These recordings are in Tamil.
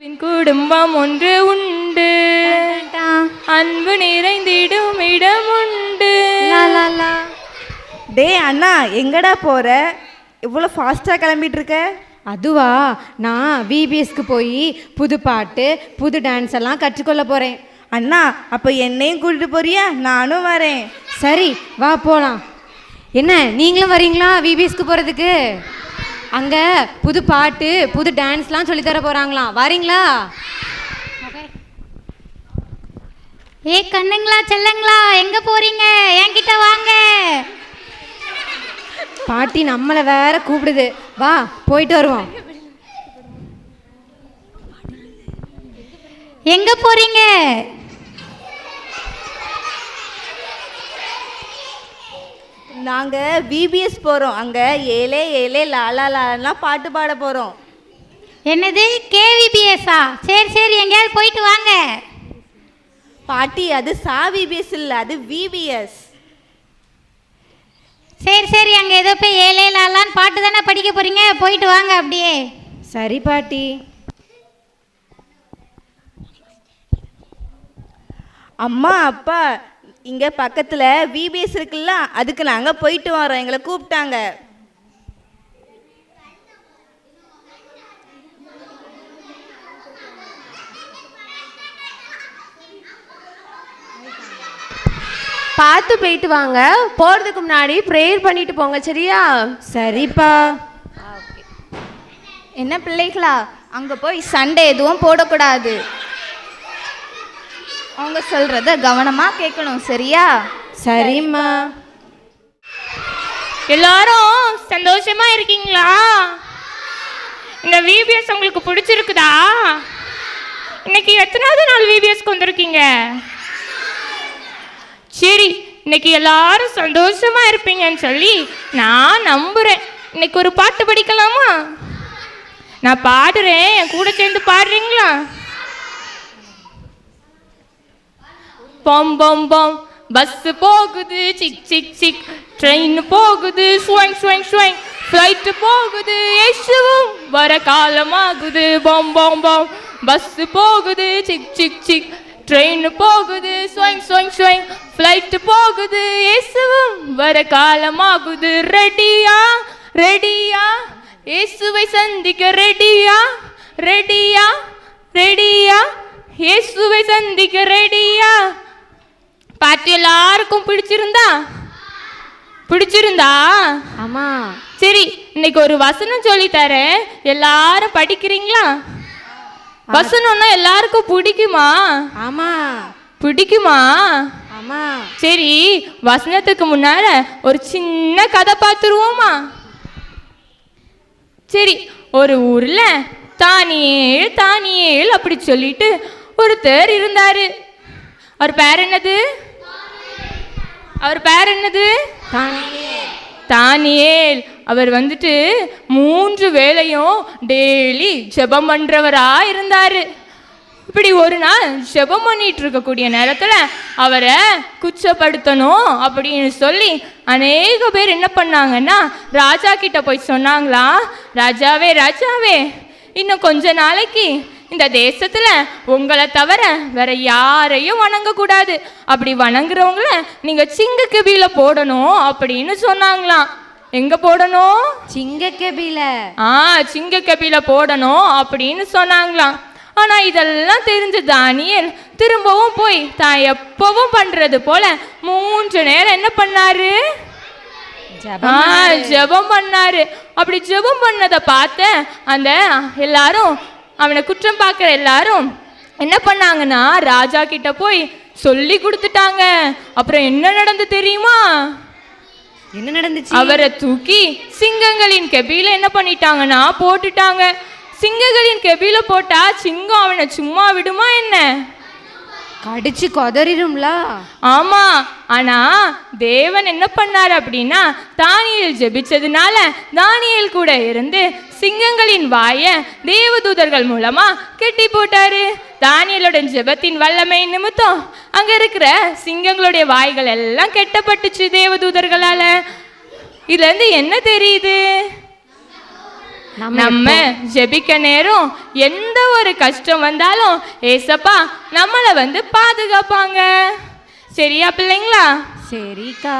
பின் குடும்பம் ஒன்று உண்டு. அன்பு நிறைந்திடும் இடம் உண்டு. டேய் அண்ணா எங்கடா போற? இவ்வளோ ஃபாஸ்ட்டாக கிளம்பிட்டு இருக்க அதுவா நான் விபிஎஸ்க்கு போய் புது பாட்டு புது டான்ஸ் எல்லாம் கற்றுக்கொள்ள போகிறேன் அண்ணா அப்போ என்னையும் கூட்டிட்டு போறியா? நானும் வரேன். சரி வா போகலாம் என்ன நீங்களும் வரீங்களா விபிஎஸ்க்கு போகிறதுக்கு அங்கே புது பாட்டு புது டான்ஸ்லாம் சொல்லித்தர போகிறாங்களாம் வரீங்களா? ஏ கண்ணுங்களா செல்லங்களா எங்க போறீங்க? என்கிட்ட வாங்க. பாட்டி நம்மளை வேற கூப்பிடுது. வா போயிட்டு வருவோம். எங்க போறீங்க? நாங்கள் விபிஎஸ் போகிறோம் அங்கே ஏலே ஏலே லாலா லாலாம் பாட்டு பாட போகிறோம் என்னது? கேவிபிஎஸ்ஸா சரி சரி எங்கேயாவது போயிட்டு வாங்க. பாட்டி அது சா விபிஎஸ் இல்லை அது விபிஎஸ் சரி சரி அங்கே ஏதோ போய் ஏழே லாலான்னு பாட்டு தானே படிக்க போறீங்க? போயிட்டு வாங்க அப்படியே. சரி பாட்டி. அம்மா அப்பா இங்கே பக்கத்தில் விபிஎஸ் இருக்குல்ல அதுக்கு நாங்கள் போயிட்டு வரோம். எங்களை கூப்பிட்டாங்க. பார்த்து போயிட்டு வாங்க. போகிறதுக்கு முன்னாடி ப்ரேயர் பண்ணிட்டு போங்க சரியா? சரிப்பா. என்ன பிள்ளைகளா? அங்கே போய் சண்டை எதுவும் போடக்கூடாது. அவங்க சொல்கிறத கவனமாக கேட்கணும் சரியா? சரிம்மா. எல்லாரும் சந்தோஷமா இருக்கீங்களா? இந்த விபிஎஸ் உங்களுக்கு பிடிச்சிருக்குதா? இன்னைக்கு எத்தனாவது நாள் விபிஎஸ்க்கு வந்திருக்கீங்க? சரி இன்னைக்கு எல்லாரும் சந்தோஷமா இருப்பீங்கன்னு சொல்லி நான் நம்புறேன். இன்னைக்கு ஒரு பாட்டு படிக்கலாமா? நான் பாடுறேன். என் கூட சேர்ந்து பாடுறீங்களா? பாம் பாம் பாம் பஸ் போகுது சிக் சிக் சிக். ட்ரெயின் போகுது ஸ்வங் ஸ்வங் ஸ்வங் ஃப்ளைட் போகுது ஏசுவும். வர காலமாகுது பாம் பாம் பாம் பஸ் போகுது சிக் சிக் சிக். ட்ரெயின் போகுது ஸ்வங் ஸ்வங் ஸ்வங் ஃப்ளைட் போகுது ஏசுவும். வர காலமாகுது ரெடியா ரெடியா இயேசுவை சந்திக்க ரெடியா ரெடியா ரெடியா இயேசுவை சந்திக்க ரெடியா பாட்டு எல்லாருக்கும் பிடிச்சிருந்தா? பிடிச்சிருந்தா? ஆமா. சரி இன்னைக்கு ஒரு வசனம் சொல்லி தரேன் எல்லாரும் படிக்கிறீங்களா? வசனம்னா எல்லாருக்கும் பிடிக்குமா? ஆமா. பிடிக்குமா? ஆமா. சரி வசனத்துக்கு முன்னால ஒரு சின்ன கதை பார்த்துருவோமா? சரி ஒரு ஊர்ல தானியேல் தானியேல் அப்படி சொல்லிட்டு ஒருத்தர் இருந்தாரு. அவர் பேர் என்னது? அவர் பேர் என்னது? தானியேல். அவர் வந்துட்டு மூன்று வேளையும் டெய்லி ஜெபம் பண்றவரா இருந்தார் இப்படி ஒரு நாள் ஜெபம் பண்ணிட்டு இருக்கக்கூடிய நேரத்தில் அவரை குச்சப்படுத்தணும் அப்படின்னு சொல்லி அநேக பேர் என்ன பண்ணாங்கன்னா ராஜா கிட்ட போய் சொன்னாங்களா ராஜாவே ராஜாவே இன்னும் கொஞ்ச நாளைக்கு இந்த தேசத்துல உங்களை தவிர வேற யாரையும் வணங்கக்கூடாது. அப்படி வணங்குறவங்கள நீங்க சிங்க கபில போடணும் அப்படின்னு சொன்னாங்களாம். எங்க போடணும்? சிங்க கபில ஆ சிங்க கபில போடணும் அப்படின்னு சொன்னாங்களாம். ஆனா இதெல்லாம் தெரிஞ்ச தானியல் திரும்பவும் போய் தான் எப்பவும் பண்றது போல மூன்று நேரம் என்ன பண்ணாரு. ஜெபம் பண்ணாரு. அப்படி ஜெபம் பண்ணதை பார்த்த அந்த எல்லாரும் அவனை குற்றம் பார்க்குற எல்லாரும் என்ன பண்ணாங்கன்னா ராஜா கிட்ட போய் சொல்லி கொடுத்துட்டாங்க. அப்புறம் என்ன நடந்து தெரியுமா? என்ன நடந்துச்சு? அவரை தூக்கி சிங்கங்களின் கெபியில என்ன பண்ணிட்டாங்கன்னா போட்டுட்டாங்க. சிங்கங்களின் கெபியில போட்டா சிங்கம் அவனை சும்மா விடுமா என்ன? கடிச்சு கொதறிடும்ல. ஆமா ஆனா தேவன் என்ன பண்ணார் அப்படின்னா தானியல் ஜெபிச்சதுனால தானியல் கூட இருந்து சிங்கங்களின் வாய தேவதூதர்கள் மூலமா கெட்டி போட்டாரு. தானியலோட ஜெபத்தின் வல்லமை நிமித்தம் அங்க இருக்கிற சிங்கங்களுடைய வாய்கள் எல்லாம் கெட்டப்பட்டுச்சு தேவதூதர்களால. இதுல இருந்து என்ன தெரியுது? நம்ம ஜெபிக்க நேரம் எந்த ஒரு கஷ்டம் வந்தாலும் ஏசப்பா நம்மளை வந்து பாதுகாப்பாங்க. சரியா பிள்ளைங்களா? சரிக்கா.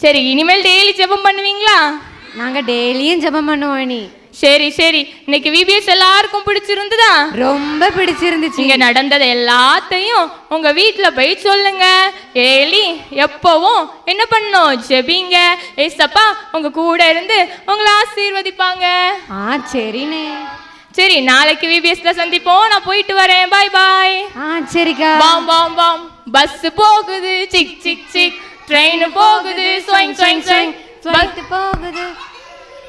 சரி இனிமேல் டெய்லி ஜெபம் பண்ணுவீங்களா? நாங்க டெய்லியும் ஜெபம் பண்ணுவோம் நீ சரி சரி. இன்னைக்கு விபிஎஸ் எல்லாருக்கும் பிடிச்சிருந்ததா? ரொம்ப பிடிச்சிருந்துச்சு. இங்க நடந்தது எல்லாத்தையும் உங்க வீட்ல போய் சொல்லுங்க. ஏலி எப்பவும் என்ன பண்ணும்? ஜெபிங்க. ஏசப்பா உங்க கூட இருந்து உங்களை ஆசீர்வதிப்பாங்க. ஆ சரிண்ணே. சரி நாளைக்கு விபிஎஸ்ல சந்திப்போம். நான் போயிட்டு வரேன். பாய் பாய் ஆ சரிக்கா. பாம் பாம் பாம் பஸ் போகுது. சிக் சிக் சிக். ட்ரெயின் போகுது. ஸ்வைங் ஸ்வைங் ஸ்வைங் Flight போகுது.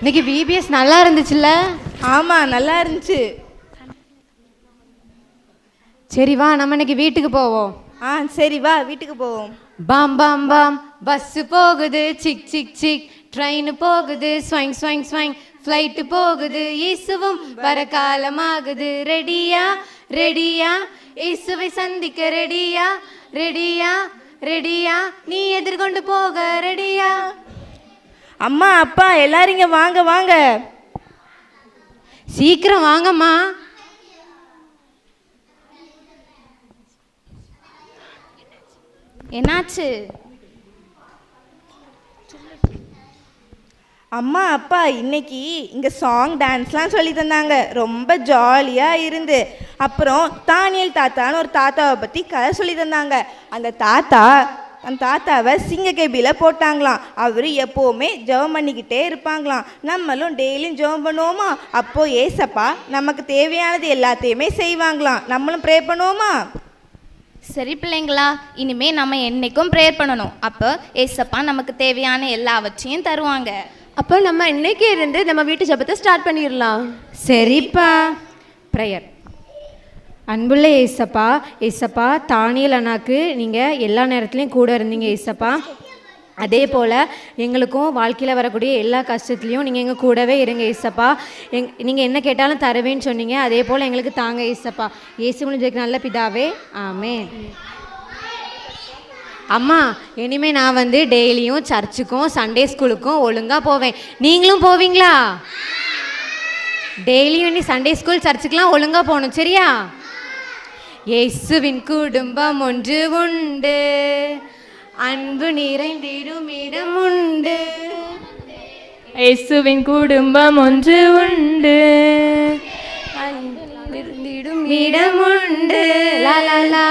இன்னைக்கு விபிஎஸ் நல்லா இருந்துச்சுல்ல? ஆமாம் நல்லா இருந்துச்சு. சரி வா நம்ம இன்னைக்கு வீட்டுக்கு போவோம். ஆ சரி வா வீட்டுக்கு போவோம். பாம் பாம் பாம். பஸ் போகுது சிக் சிக் சிக். ட்ரெயின் போகுது ஸ்வைங் ஸ்வைங் ஸ்வைங். ஃப்ளைட்டு போகுது இயேசுவும் வர காலமாகுது. ரெடியா ரெடியா இயேசுவை சந்திக்க ரெடியா ரெடியா ரெடியா நீ எதிர்கொண்டு போக ரெடியா அம்மா அப்பா எல்லாரும் இங்கே வாங்க வாங்க. சீக்கிரம் வாங்கம்மா. என்னாச்சு? அம்மா அப்பா இன்னைக்கு இங்கே சாங் டான்ஸ்லாம் சொல்லி தந்தாங்க. ரொம்ப ஜாலியாக இருந்து. அப்புறம் தானியல் தாத்தான்னு ஒரு தாத்தாவை பற்றி கதை சொல்லி தந்தாங்க. அந்த தாத்தா அந்த தாத்தாவை சிங்க கேபியில் போட்டாங்களாம். அவர் எப்போவுமே ஜெபம் பண்ணிக்கிட்டே இருப்பாங்களாம். நம்மளும் டெய்லியும் ஜெபம் பண்ணுவோமா? அப்போ ஏசப்பா நமக்கு தேவையானது எல்லாத்தையுமே செய்வாங்களாம். நம்மளும் ப்ரே பண்ணுவோமா? சரி பிள்ளைங்களா இனிமே நம்ம என்னைக்கும் ப்ரேயர் பண்ணணும். அப்போ ஏசப்பா நமக்கு தேவையான எல்லாவற்றையும் தருவாங்க. அப்போ நம்ம இன்னைக்கு இருந்து நம்ம வீட்டு ஜெபத்தை ஸ்டார்ட் பண்ணிடலாம். சரிப்பா. ப்ரேயர் அன்புள்ள ஏசப்பா ஏசப்பா தானியல் அண்ணாக்கு நீங்கள் எல்லா நேரத்துலையும் கூட இருந்தீங்க ஏசப்பா. அதே போல் எங்களுக்கும் வாழ்க்கையில் வரக்கூடிய எல்லா கஷ்டத்துலேயும் நீங்கள் எங்கள் கூடவே இருங்க ஏசப்பா. எங் நீங்கள் என்ன கேட்டாலும் தருவேன்னு சொன்னீங்க. அதே போல் எங்களுக்கு தாங்க ஏசப்பா. ஏசு முடிஞ்சதுக்கு நல்ல பிதாவே. ஆமே அம்மா இனிமேல் நான் வந்து டெய்லியும் சர்ச்சுக்கும் சண்டே ஸ்கூலுக்கும் ஒழுங்காக போவேன். நீங்களும் போவீங்களா? டெய்லியும் நீ சண்டே ஸ்கூல் சர்ச்சுக்கெலாம் ஒழுங்காக போகணும் சரியா? இயேசுவின் குடும்பம் ஒன்று உண்டு. அன்பு நிறைந்திடும் இடம் உண்டு. இயேசுவின் குடும்பம் ஒன்று உண்டு. அன்பு நிறைந்திடும் இடம் உண்டு. லலலா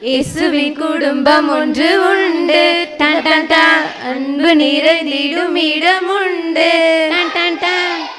இயேசுவின் குடும்பம் ஒன்று உண்டு. டன் டன் அன்பு நிறைந்திடும் இடம் உண்டு. டன் டன்.